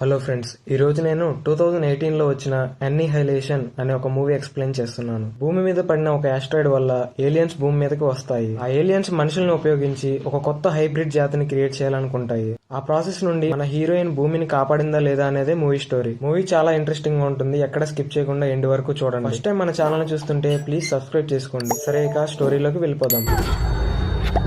Hello friends ఈ రోజు నేను టూ థౌజండ్ ఎయిటీన్లో వచ్చిన అన్నిహైలేషన్ అనే ఒక మూవీ ఎక్స్ప్లెయిన్ చేస్తున్నాను. భూమి మీద పడిన ఒక ఆస్ట్రాయిడ్ వల్ల ఏలియన్స్ భూమి మీదకి వస్తాయి. ఆ ఏలియన్స్ మనుషులను ఉపయోగించి ఒక కొత్త హైబ్రిడ్ జాతిని క్రియేట్ చేయాలనుకుంటాయి. ఆ ప్రాసెస్ నుండి మన హీరోయిన్ భూమిని కాపాడిందా లేదా అనేదే మూవీ స్టోరీ మూవీ చాలా ఇంట్రెస్టింగ్గా ఉంటుంది. ఎక్కడ స్కిప్ చేయకుండా ఎండ్ వరకు చూడండి. ఫస్ట్ టైం మన ఛానల్ చూస్తుంటే ప్లీజ్ సబ్స్క్రైబ్ చేసుకోండి. సరే ఇక స్టోరీలోకి వెళ్ళిపోదాం.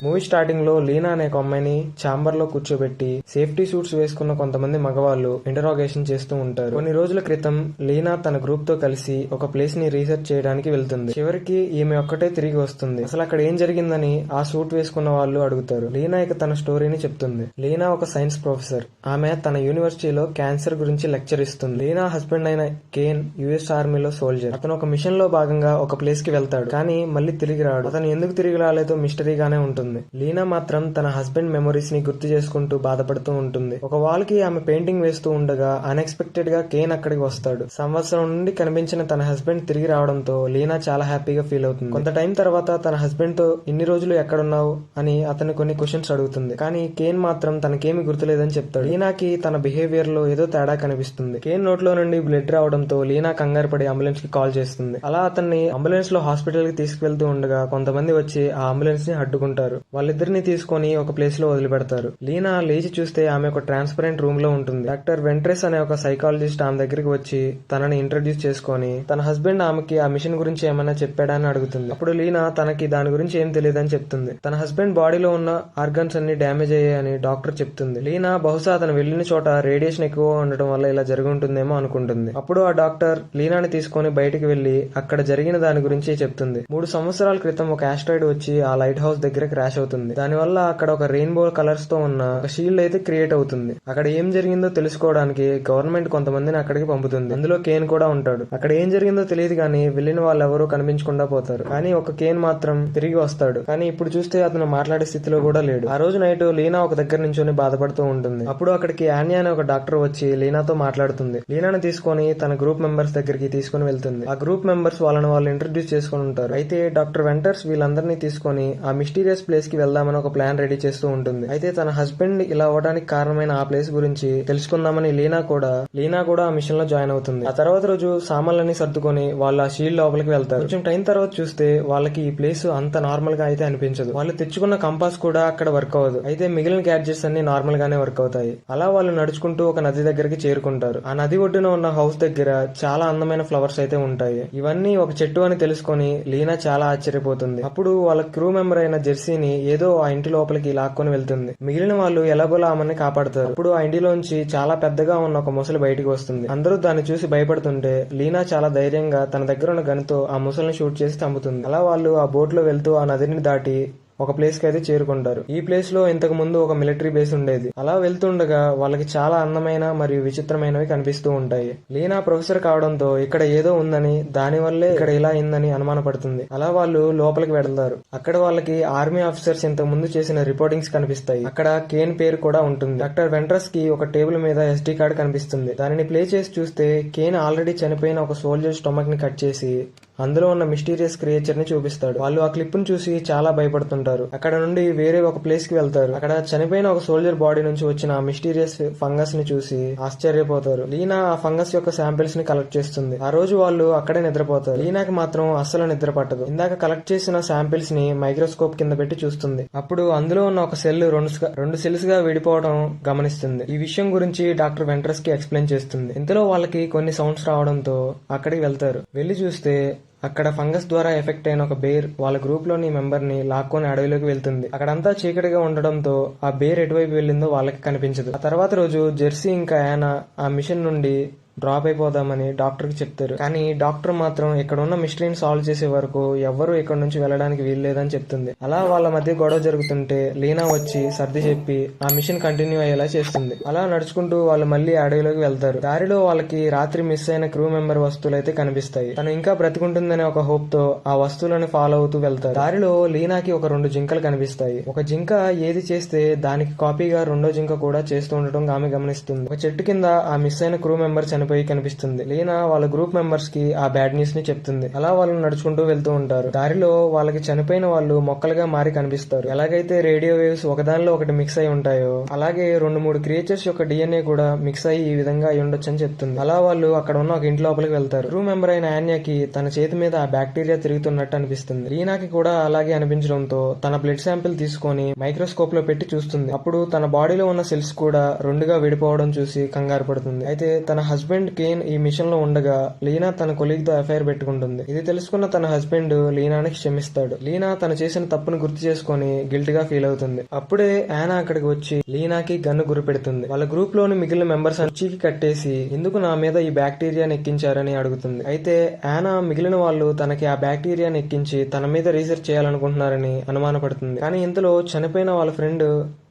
మూవీ స్టార్టింగ్లో లీనా అనే ఒక అమ్మాయిని ఛాంబర్లో కూర్చోబెట్టి సేఫ్టీ సూట్స్ వేసుకున్న కొంతమంది మగవాళ్ళు ఇంటరాగేషన్ చేస్తూ ఉంటారు. కొన్ని రోజుల క్రితం లీనా తన గ్రూప్తో కలిసి ఒక ప్లేస్ని రీసెర్చ్ చేయడానికి వెళ్తుంది. చివరికి ఈమె ఒక్కటే తిరిగి వస్తుంది. అసలు అక్కడ ఏం జరిగిందని ఆ సూట్ వేసుకున్న వాళ్ళు అడుగుతారు. లీనా ఇక తన స్టోరీని చెప్తుంది. లీనా ఒక సైన్స్ ప్రొఫెసర్ ఆమె తన యూనివర్సిటీలో క్యాన్సర్ గురించి లెక్చర్ ఇస్తుంది. లీనా హస్బెండ్ అయిన కేన్ యుఎస్ ఆర్మీలో సోల్జర్ అతను ఒక మిషన్లో భాగంగా ఒక ప్లేస్కి వెళ్తాడు. కానీ మళ్ళీ తిరిగి రాడు. అతను ఎందుకు తిరిగి రాలేదో మిస్టరీగానే ఉంటుంది. లీనా మాత్రం తన హస్బెండ్ మెమరీస్ని గుర్తు చేసుకుంటూ బాధపడుతూ ఉంటుంది. ఒక వాల్కి ఆమె పెయింటింగ్ వేస్తూ ఉండగా అన్ఎక్స్పెక్టెడ్గా కేన్ అక్కడికి వస్తాడు. సంవత్సరం నుండి కనిపించిన తన హస్బెండ్ తిరిగి రావడంతో లీనా చాలా హ్యాపీగా ఫీల్ అవుతుంది. కొంత టైం తర్వాత తన హస్బెండ్తో ఇన్ని రోజులు ఎక్కడున్నావు? అని అతను కొన్ని క్వశ్చన్స్ అడుగుతుంది. కానీ కేన్ మాత్రం తనకేమి గుర్తులేదని చెప్తాడు. లీనాకి తన బిహేవియర్లో ఏదో తేడా కనిపిస్తుంది. కేన్ నోట్లో నుండి బ్లడ్ రావడంతో లీనా కంగారు పడి అంబులెన్స్కి కాల్ చేస్తుంది. అలా అతన్ని అంబులెన్స్లో హాస్పిటల్కి తీసుకువెళ్తూ ఉండగా కొంతమంది వచ్చి ఆ అంబులెన్స్ని అడ్డుకుంటారు. వాళ్ళిద్దరిని తీసుకొని ఒక ప్లేస్లో వదిలిపెడతారు. లీనా లేచి చూస్తే ఆమె ఒక ట్రాన్స్పరెంట్ రూమ్లో ఉంటుంది. డాక్టర్ వెంట్రెస్ అనే ఒక సైకాలజిస్ట్ ఆమె దగ్గరికి వచ్చి తనని ఇంట్రడ్యూస్ చేసుకొని తన హస్బెండ్ ఆమెకి ఆ మిషన్ గురించి ఏమైనా చెప్పాడా అని అడుగుతుంది. అప్పుడు లీనా తనకి దాని గురించి ఏం తెలియదని చెప్తుంది. తన హస్బెండ్ బాడీలో ఉన్న ఆర్గన్స్ అన్ని డ్యామేజ్ అయ్యాయని డాక్టర్ చెప్తుంది. లీనా బహుశా అతను వెళ్ళిన చోట రేడియేషన్ ఎక్కువ ఉండటం వల్ల ఇలా జరుగుంటుందేమో అనుకుంటుంది. అప్పుడు ఆ డాక్టర్ లీనాని తీసుకొని బయటికి వెళ్ళి అక్కడ జరిగిన దాని గురించి చెప్తుంది. మూడు సంవత్సరాల క్రితం ఒక ఆస్ట్రాయిడ్ వచ్చి ఆ లైట్ హౌస్ దగ్గర క్రాష్ అవుతుంది. దానివల్ల అక్కడ ఒక రెయిన్బో కలర్స్తో ఉన్న ఒక షీల్డ్ అయితే క్రియేట్ అవుతుంది. అక్కడ ఏం జరిగిందో తెలుసుకోవడానికి గవర్నమెంట్ కొంతమందిని అక్కడికి పంపుతుంది. అందులో కేన్ కూడా ఉంటాడు. అక్కడ ఏం జరిగిందో తెలియదు కానీ వెళ్ళిన వాళ్ళు ఎవరూ కనిపించకుండా పోతారు. కానీ ఒక కేన్ మాత్రం తిరిగి వస్తాడు. కానీ ఇప్పుడు చూస్తే అతను మాట్లాడే స్థితిలో కూడా లేడు. ఆ రోజు నైట్ లీనా ఒక దగ్గర నుంచొని బాధపడుతూ ఉంటుంది. అప్పుడు అక్కడికి ఆన్యా అనే ఒక డాక్టర్ వచ్చి లీనాతో మాట్లాడుతుంది. లీనాను తీసుకొని తన గ్రూప్ మెంబర్స్ దగ్గరికి తీసుకొని వెళ్తుంది. ఆ గ్రూప్ మెంబర్స్ వాళ్ళని వాళ్ళు ఇంట్రడ్యూస్ చేసుకుని ఉంటారు. అయితే డాక్టర్ వెంటర్స్ వీళ్ళందరినీ తీసుకొని ఆ మిస్టీరియస్ ప్లేస్కి వెళ్దామని ఒక ప్లాన్ రెడీ చేస్తూ ఉంటుంది. అయితే తన హస్బెండ్ ఇలా అవ్వడానికి కారణమైన ఆ ప్లేస్ గురించి తెలుసుకుందామని లీనా కూడా లీనా కూడా ఆ మిషన్లో జాయిన్ అవుతుంది. ఆ తర్వాత రోజు సామాన్లన్నీ సర్దుకొని వాళ్ళు ఆ షీల్డ్ లోపలికి వెళ్తారు. కొంచెం టైం తర్వాత చూస్తే వాళ్ళకి ఈ ప్లేస్ అంత నార్మల్గా అయితే అనిపించదు. వాళ్ళు తెచ్చుకున్న కంపాస్ కూడా అక్కడ వర్క్ అవ్వదు. అయితే మిగిలిన గ్యాడ్జెట్స్ అన్ని నార్మల్ గానే వర్క్ అవుతాయి. అలా వాళ్ళు నడుచుకుంటూ ఒక నది దగ్గరికి చేరుకుంటారు. ఆ నది ఒడ్డున ఉన్న హౌస్ దగ్గర చాలా అందమైన ఫ్లవర్స్ అయితే ఉంటాయి. ఇవన్నీ ఒక చెట్టు అని తెలుసుకొని లీనా చాలా ఆశ్చర్యపోతుంది. అప్పుడు వాళ్ళ క్రూ మెంబర్ అయిన జెర్సీ టాక్సీని ఏదో ఆ ఇంటి లోపలికి లాక్కొని వెళ్తుంది. మిగిలిన వాళ్ళు ఎలాగోలా ఆమెని కాపాడతారు. అప్పుడు ఆ ఇంటిలోంచి చాలా పెద్దగా ఉన్న ఒక ముసలి బయటికి వస్తుంది. అందరూ దాన్ని చూసి భయపడుతుంటే లీనా చాలా ధైర్యంగా తన దగ్గర ఉన్న గన్తో ఆ ముసలిని షూట్ చేసి చంపుతుంది. అలా వాళ్ళు ఆ బోట్లో వెళ్తూ ఆ నదిని దాటి ఒక ప్లేస్కి అయితే చేరుకుంటారు. ఈ ప్లేస్లో ఇంతకు ముందు ఒక మిలిటరీ బేస్ ఉండేది. అలా వెళ్తుండగా వాళ్ళకి చాలా అందమైన మరియు విచిత్రమైనవి కనిపిస్తూ ఉంటాయి. లీనా ప్రొఫెసర్ కావడంతో ఇక్కడ ఏదో ఉందని దాని వల్లే ఇక్కడ ఇలా అయిందని అనుమానపడుతుంది. అలా వాళ్ళు లోపలికి వెళ్తారు. అక్కడ వాళ్ళకి ఆర్మీ ఆఫీసర్స్ ఇంతకు ముందు చేసిన రిపోర్టింగ్స్ కనిపిస్తాయి. అక్కడ కేన్ పేరు కూడా ఉంటుంది. డాక్టర్ వెంట్రస్కి ఒక టేబుల్ మీద ఎస్డి కార్డ్ కనిపిస్తుంది. దానిని ప్లే చేసి చూస్తే కేన్ ఆల్రెడీ చనిపోయిన ఒక సోల్జర్ స్టొమక్ని కట్ చేసి అందులో ఉన్న మిస్టీరియస్ క్రియేచర్ని చూపిస్తాడు. వాళ్ళు ఆ క్లిప్ను చూసి చాలా భయపడుతుంటారు. అక్కడ నుండి వేరే ఒక ప్లేస్కి వెళ్తారు. అక్కడ చనిపోయిన ఒక సోల్జర్ బాడీ నుంచి వచ్చిన ఆ మిస్టీరియస్ ఫంగస్ని చూసి ఆశ్చర్యపోతారు. లీనా ఆ ఫంగస్ యొక్క శాంపిల్స్ని కలెక్ట్ చేస్తుంది. ఆ రోజు వాళ్ళు అక్కడే నిద్రపోతారు. లీనాకి మాత్రం అస్సలు నిద్ర పట్టదు. ఇందాక కలెక్ట్ చేసిన శాంపిల్స్ని మైక్రోస్కోప్ కింద పెట్టి చూస్తుంది. అప్పుడు అందులో ఉన్న ఒక సెల్ రెండు రెండు సెల్స్గా విడిపోవడం గమనిస్తుంది. ఈ విషయం గురించి డాక్టర్ వెంట్రస్కి ఎక్స్ప్లెయిన్ చేస్తుంది. ఇంతలో వాళ్ళకి కొన్ని సౌండ్స్ రావడంతో అక్కడికి వెళ్తారు. వెళ్ళి చూస్తే అక్కడ ఫంగస్ ద్వారా ఎఫెక్ట్ అయిన ఒక బేర్ వాళ్ళ గ్రూప్లోని మెంబర్ని లాక్కొని అడవిలోకి వెళ్తుంది. అక్కడంతా చీకటిగా ఉండడంతో ఆ బేర్ ఎటువైపు వెళ్ళిందో వాళ్ళకి కనిపించదు. ఆ తర్వాత రోజు జెర్సీ ఇంకా యానా ఆ మిషన్ నుండి డ్రాప్ అయిపోదామని డాక్టర్కి చెప్తారు. కానీ డాక్టర్ మాత్రం ఇక్కడ ఉన్న మిస్టరీని సాల్వ్ చేసే వరకు ఎవ్వరూ ఇక్కడ నుంచి వెళ్ళడానికి వీల్లేదని చెప్తుంది. అలా వాళ్ళ మధ్య గొడవ జరుగుతుంటే లీనా వచ్చి సర్ది చెప్పి ఆ మిషన్ కంటిన్యూ అయ్యేలా చేస్తుంది. అలా నడుచుకుంటూ వాళ్ళు మళ్ళీ అడవిలోకి వెళ్తారు. దారిలో వాళ్ళకి రాత్రి మిస్ అయిన క్రూ మెంబర్ వస్తువులు అయితే కనిపిస్తాయి. తను ఇంకా బ్రతికుంటుందనే ఒక హోప్తో ఆ వస్తువులను ఫాలో అవుతూ వెళ్తారు. దారిలో లీనాకి ఒక రెండు జింకలు కనిపిస్తాయి. ఒక జింక ఏది చేస్తే దానికి కాపీగా రెండో జింక కూడా చేస్తూ ఉండటం ఆమె గమనిస్తుంది. ఒక చెట్టు కింద ఆ మిస్ అయిన క్రూ మెంబర్ చనిపోయి చనిపోయి కనిపిస్తుంది. లీనా వాళ్ళ గ్రూప్ మెంబర్స్కి ఆ బ్యాడ్ న్యూస్ని చెప్తుంది. అలా వాళ్ళు నడుచుకుంటూ వెళ్తూ ఉంటారు. దారిలో వాళ్ళకి చనిపోయిన వాళ్ళు మొక్కలుగా మారి కనిపిస్తారు. ఎలాగైతే రేడియో వేవ్స్ ఒకదానిలో ఒకటి మిక్స్ అయి ఉంటాయో అలాగే రెండు మూడు క్రియేచర్స్ యొక్క డిఎన్ఏ కూడా మిక్స్ అయ్యి ఈ విధంగా అయి ఉండొచ్చు అని చెప్తుంది. అలా వాళ్ళు అక్కడ ఉన్న ఒక ఇంటి లోపలికి వెళ్తారు. క్రూ మెంబర్ అయిన ఆన్యాకి తన చేతి మీద ఆ బ్యాక్టీరియా తిరుగుతున్నట్టు అనిపిస్తుంది. లీనాకి కూడా అలాగే అనిపించడంతో తన బ్లడ్ శాంపిల్ తీసుకొని మైక్రోస్కోప్లో పెట్టి చూస్తుంది. అప్పుడు తన బాడీలో ఉన్న సెల్స్ కూడా రెండుగా విడిపోవడం చూసి కంగారు పడుతుంది. అయితే తన హస్బెండ్ కేన్ ఈ మిషన్లో ఉండగా లీనా తన కొలీగ్తో అఫైర్ పెట్టుకుంటుంది. ఇది తెలుసుకున్న తన హస్బెండ్ లీనాని క్షమిస్తాడు. లీనా తను చేసిన తప్పును గుర్తు చేసుకొని గిల్ట్గా ఫీల్ అవుతుంది. అప్పుడే యానా అక్కడికి వచ్చి లీనాకి గన్ను గురి పెడుతుంది వాళ్ళ గ్రూప్లోని మిగిలిన మెంబర్స్ చీకి కట్టేసి ఎందుకు నా మీద ఈ బ్యాక్టీరియాని ఎక్కించారని అడుగుతుంది. అయితే యానా మిగిలిన వాళ్ళు తనకి ఆ బ్యాక్టీరియాని ఎక్కించి తన మీద రీసెర్చ్ చేయాలనుకుంటున్నారని అనుమానపడుతుంది. కానీ ఇంతలో చనిపోయిన వాళ్ళ ఫ్రెండ్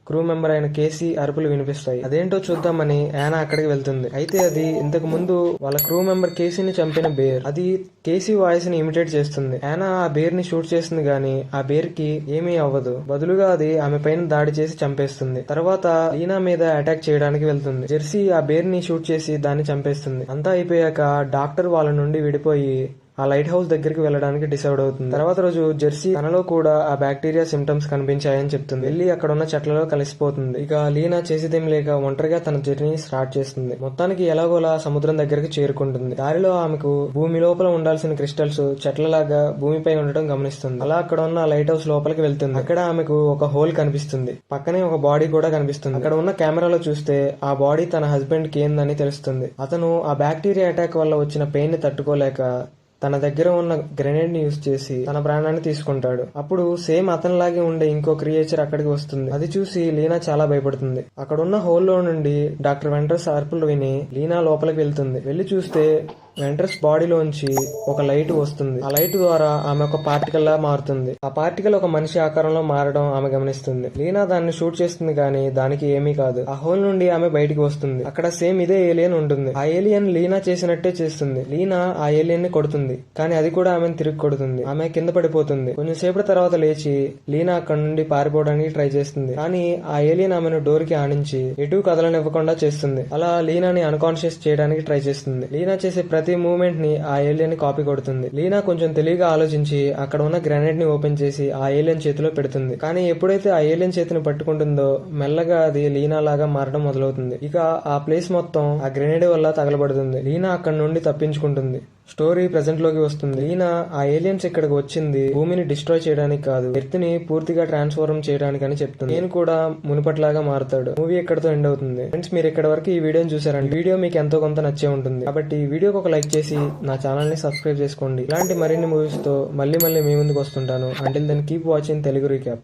క్రూ మెంబర్ అయిన కేసీ అరుపులు వినిపిస్తాయి. అదేంటో చూద్దామని యానా అక్కడికి వెళ్తుంది. అయితే అది ఇంతకు ముందు వాళ్ళ క్రూ మెంబర్ కేసీని చంపిన బేర్. అది కేసీ వాయిస్ని ఇమిటేట్ చేస్తుంది. యానా ఆ బేర్ని షూట్ చేస్తుంది గానీ ఆ బేర్కి ఏమీ అవ్వదు. బదులుగా అది ఆమె పైన దాడి చేసి చంపేస్తుంది. తర్వాత లీనా మీద అటాక్ చేయడానికి వెళ్తుంది. జెర్సీ ఆ బేర్ని షూట్ చేసి దాన్ని చంపేస్తుంది. అంతా అయిపోయాక డాక్టర్ వాళ్ళ నుండి విడిపోయి ఆ లైట్ హౌస్ దగ్గరికి వెళ్ళడానికి డిసైడ్ అవుతుంది. తర్వాత రోజు జెర్సీ తనలో కూడా ఆ బ్యాక్టీరియా సిమ్టమ్స్ కనిపించాయని చెప్తుంది. వెళ్ళి అక్కడ ఉన్న చెట్లలో కలిసిపోతుంది. ఇక లీనా చేసేదేం లేక ఒంటరిగా తన జర్నీ స్టార్ట్ చేస్తుంది. మొత్తానికి ఎలాగోలా సముద్రం దగ్గరికి చేరుకుంటుంది. దారిలో ఆమెకు భూమి లోపల ఉండాల్సిన క్రిస్టల్స్ చెట్లలాగా భూమిపై ఉండటం గమనిస్తుంది. అలా అక్కడ ఉన్న లైట్ హౌస్ లోపలికి వెళ్తుంది. అక్కడ ఆమెకు ఒక హోల్ కనిపిస్తుంది. పక్కనే ఒక బాడీ కూడా కనిపిస్తుంది. అక్కడ ఉన్న కెమెరాలో చూస్తే ఆ బాడీ తన హస్బెండ్కి ఏందని తెలుస్తుంది. అతను ఆ బ్యాక్టీరియా అటాక్ వల్ల వచ్చిన పెయిన్ని తట్టుకోలేక తన దగ్గర ఉన్న గ్రెనేడ్ని యూజ్ చేసి తన ప్రాణాన్ని తీసుకుంటాడు. అప్పుడు సేమ్ అతనిలాగే ఉండే ఇంకో క్రియేచర్ అక్కడికి వస్తుంది. అది చూసి లీనా చాలా భయపడుతుంది. అక్కడ ఉన్న హోల్లో నుండి డాక్టర్ వెంటర్ సార్పులు విని లీనా లోపలికి వెళ్తుంది. వెళ్ళి చూస్తే వెంట్రస్ బాడీలోంచి ఒక లైట్ వస్తుంది. ఆ లైట్ ద్వారా ఆమె ఒక పార్టికల్ లా మారుతుంది. ఆ పార్టికల్ ఒక మనిషి ఆకారంలో మారడం ఆమె గమనిస్తుంది. లీనా దాన్ని షూట్ చేస్తుంది కానీ దానికి ఏమీ కాదు. ఆ హోల్ నుండి ఆమె బయటికి వస్తుంది. అక్కడ సేమ్ ఇదే ఏలియన్ ఉంటుంది. ఆ ఏలియన్ లీనా చేసినట్టే చేస్తుంది. లీనా ఆ ఏలియన్ని కొడుతుంది. కానీ అది కూడా ఆమెను తిరిగి కొడుతుంది. ఆమె కింద పడిపోతుంది. కొంచెంసేపటి తర్వాత లేచి లీనా అక్కడ నుండి పారిపోవడానికి ట్రై చేస్తుంది. కానీ ఆ ఏలియన్ ఆమెను డోర్కి ఆనించి ఎటు కదలనివ్వకుండా చేస్తుంది. అలా లీనాని అన్కాన్షియస్ చేయడానికి ట్రై చేస్తుంది. లీనా చేసే ప్రతి మూమెంట్ని ఆ ఏలియన్ కాపీ కొడుతుంది. లీనా కొంచెం తెలివిగా ఆలోచించి అక్కడ ఉన్న గ్రానైట్ని ఓపెన్ చేసి ఆ ఏలియన్ చేతిలో పెడుతుంది. కానీ ఎప్పుడైతే ఆ ఏలియన్ చేతిని పట్టుకుంటుందో మెల్లగా అది లీనా లాగా మారడం మొదలవుతుంది. ఇక ఆ ప్లేస్ మొత్తం ఆ గ్రెనేడ్ వల్ల తగలబడుతుంది. లీనా అక్కడ నుండి తప్పించుకుంటుంది. స్టోరీ ప్రెసెంట్లోకి వస్తుంది. ఈయన ఆ ఏలియన్స్ ఇక్కడికి వచ్చింది. భూమిని డిస్ట్రాయ్ చేయడానికి కాదు. ఎర్త్ని పూర్తిగా ట్రాన్స్ఫార్మ్ చేయడానికి అని చెప్తుంది. నేను కూడా మునుపట్లాగా మారుతాడు. మూవీ ఎక్కడతో ఎండ్ అవుతుంది? ఫ్రెండ్స్ మీరు ఇక్కడ వరకు ఈ వీడియోని చూసారండి వీడియో మీకు ఎంతో కొంత నచ్చే ఉంటుంది. కాబట్టి వీడియోకి ఒక లైక్ చేసి నా ఛానల్ని సబ్స్క్రైబ్ చేసుకోండి. ఇలాంటి మరిన్ని మూవీస్తో మళ్ళీ మళ్ళీ మీ ముందుకు వస్తుంటాను. Until then keep watching Telugu recap